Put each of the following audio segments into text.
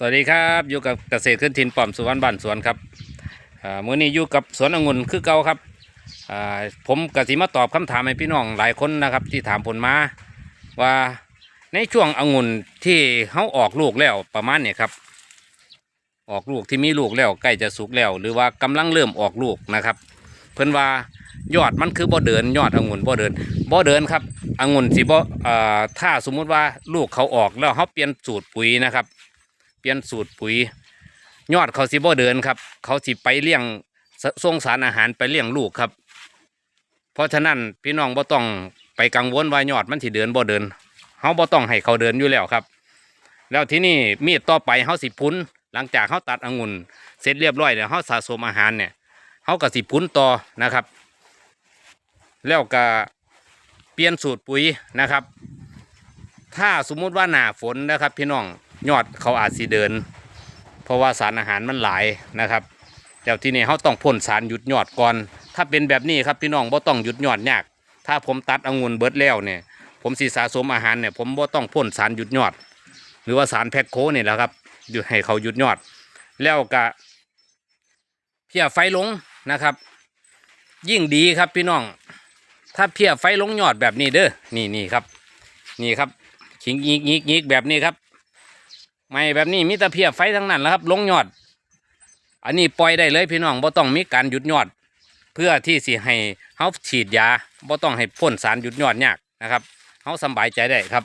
สวัสดีครับอยู่กับเกษตรขึ้นถิ่นป้อมสุวรรณบ้านสวนครับอ่ามื้อนี้อยู่กับสวนองุ่นคือเก่าครับผมกสิมาตอบคำถามให้พี่น้องหลายคนนะครับ ที่ถามผลมาว่าในช่วงองุ่นที่เขาออกลูกแล้วประมาณเนี่ยครับ ออกลูกที่มีลูกแล้วใกล้จะสุกแล้ว หรือว่ากำลังเริ่มออกลูกนะครับ เพิ่อนว่ายอดมันคือบ่เดินยอดองุ่นบ่เดินบ่เดินครับองุ่นสิบ่อถ้าสมมุติว่าลูกเขาออกแล้วเขาเปลี่ยนสูตรปุ๋ยนะครับ ลี่ยนสูตรปุ๋ย ยอดเขาสิบ่เดินครับ เขาสิไปเลี้ยงส่งสารอาหารไปเลี้ยงลูกครับ เพราะฉะนั้นพี่น้องบ่ต้องไปกังวลว่ายอดมันสิเดินบ่เดินเฮาบ่ต้องให้เขาเดินอยู่แล้วครับ แล้วที่นี่มีดต่อไปเฮาสิพุ้นหลังจากเฮาตัดองุ่นเสร็จเรียบร้อยแล้วเฮาสะสมอาหารเนี่ยเฮาก็สิพุ้นต่อนะครับ แล้วก็เปลี่ยนสูตรปุ๋ยนะครับ ถ้าสมมุติว่าหน้าฝนนะครับ พี่น้อง ยอดเขาอาจสิเดิน เพราะว่าสารอาหารมันหลายนะครับแล้วที่นี่เขาต้องพ่นสารหยุดยอดก่อน ถ้าเป็นแบบนี้ครับพี่น้องบ่ต้องหยุดยอดยาก ถ้าผมตัดองุ่นเบิร์ดแล้วเนี่ยผมสีสะสมอาหารเนี่ยผมบ่ต้องพ่นสารหยุดยอด หรือว่าสารแพคโคเนี่ยแหละครับหยุดให้เขาหยุดยอด แล้วก็เพี้ยไฟลงนะครับ ยิ่งดีครับพี่น้อง ถ้าเพี้ยไฟลงยอดแบบนี้เด้อนี่นี่ครับ นี่ครับขิงยิกยิกยิกแบบนี้ครับ ไม่แบบนี้มีแต่เพียไฟทั้งนั้นแล้วครับ ลงยอด อันนี้ปล่อยได้เลยพี่น้องบ่ต้องมีการหยุดยอด เพื่อที่สิให้เฮาฉีดยาบ่ต้องให้พ่นสารหยุดยอดยากนะครับเฮาสบายใจได้ครับ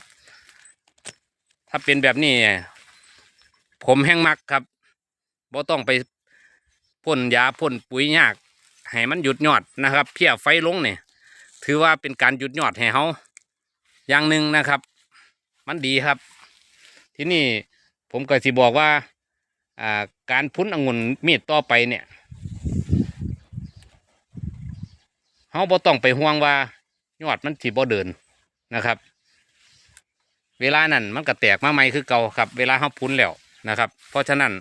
ถ้าเป็นแบบนี้ ผมแห้งมักครับบ่ต้องไปพ่นยาพ่นปุ๋ยยากให้มันหยุดยอดนะครับ เพียไฟลงเนี่ยถือว่าเป็นการหยุดยอดให้เฮาอย่างหนึ่งนะครับ มันดีครับ ที่นี่ ผมก็สิบอกว่าอ่าการพุ้นองุ่นมีดต่อไปเนี่ยเฮาบ่ต้องไปห่วงว่ายอดมันสิบ่เดินนะครับ เวลานั้นมันก็แตกมาใหม่คือเก่าครับ เวลาเฮาพุ้นแล้วนะครับ เพราะฉะนั้น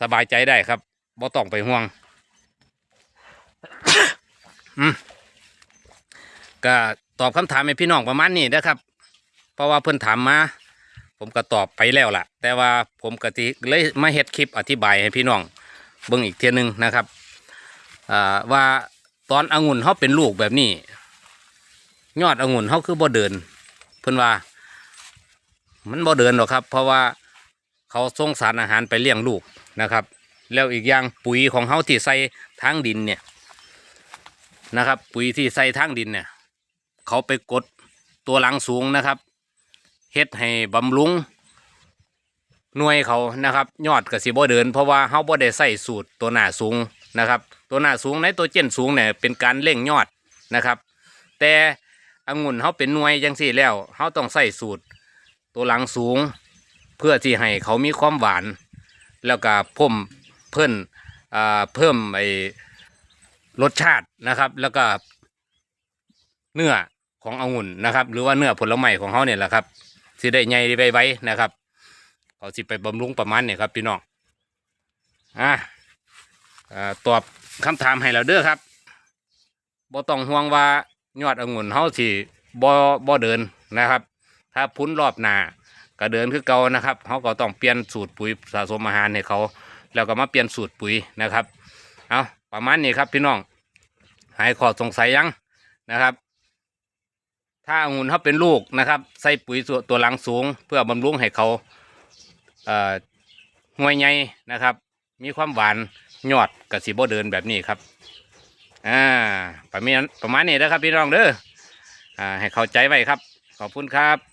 สบายใจได้ครับบ่ต้องไปห่วงก็ตอบคำถามให้พี่น้องประมาณนี้นะครับ เพราะว่าเพื่อนถามมา ผมก็ตอบไปแล้วล่ะ แต่ว่าผมก็ติเลยมาเฮ็ดคลิปอธิบายให้พี่น้องเบิ่งอีกเทียนึงนะครับอ่าว่าตอนองุ่นเขาเป็นลูกแบบนี้ ยอดองุ่นเขาคือบ่เดิน เพื่อนว่า มันบ่เดินหรอกครับ เพราะว่าเขาส่งสารอาหารไปเลี้ยงลูกนะครับ แล้วอีกอย่างปุ๋ยของเขาที่ใส่ทางดินเนี่ยนะครับ ปุ๋ยที่ใส่ทางดินเนี่ย เขาไปกดตัวหลังสูงนะครับ เฮ็ดให้บำรุงหน่วยเขานะครับ ยอดกสิบ่เดิน เพราะว่าเฮาบ่ได้ใส่สูตรตัวหน้าสูงนะครับ ตัวหน้าสูงในตัวเจนสูงเนี่ยเป็นการเร่งยอดนะครับ แต่องุ่นเฮาเป็นหน่วยจังซี่แล้วเฮาต้องใส่สูตรตัวหลังสูง เพื่อที่ให้เขามีความหวาน แล้วก็พ่มเพิ่นอ่าเพิ่มไอรสชาตินะครับ แล้วก็เนื้อขององุ่นนะครับ หรือว่าเนื้อผลไม้ของเขาเนี่ยแหละครับ สิได้ใหญ่ได้ไวๆนะครับเขาสิไปบำรุงประมาณเนี่ยครับพี่น้องอ่าตอบคำถามให้เราเด้อครับบ่ต้องห่วงว่ายอดองุ่นเขาสิบ่บ่เดินนะครับ ถ้าพุ้นรอบหนาก็เดินคือเก่านะครับเขาก็ต้องเปลี่ยนสูตรปุ๋ยสะสมอาหารให้เขา แล้วก็มาเปลี่ยนสูตรปุ๋ยนะครับเอาประมาณนี้ครับพี่น้องหายข้อสงสัยยังนะครับ ถ้าองุ่นเขาเป็นลูกนะครับ ใส่ปุ๋ยส่วนตัวหลังสูง เพื่อบำรุงให้เขาเอ่อห่วยใหญ่นะครับ มีความหวานยอดกับสีบเดินแบบนี้ครับอ่าประมาณประมาณนี้นะครับพี่น้องเด้ออ่าให้เข้าใจไว้ครับ ขอบคุณครับ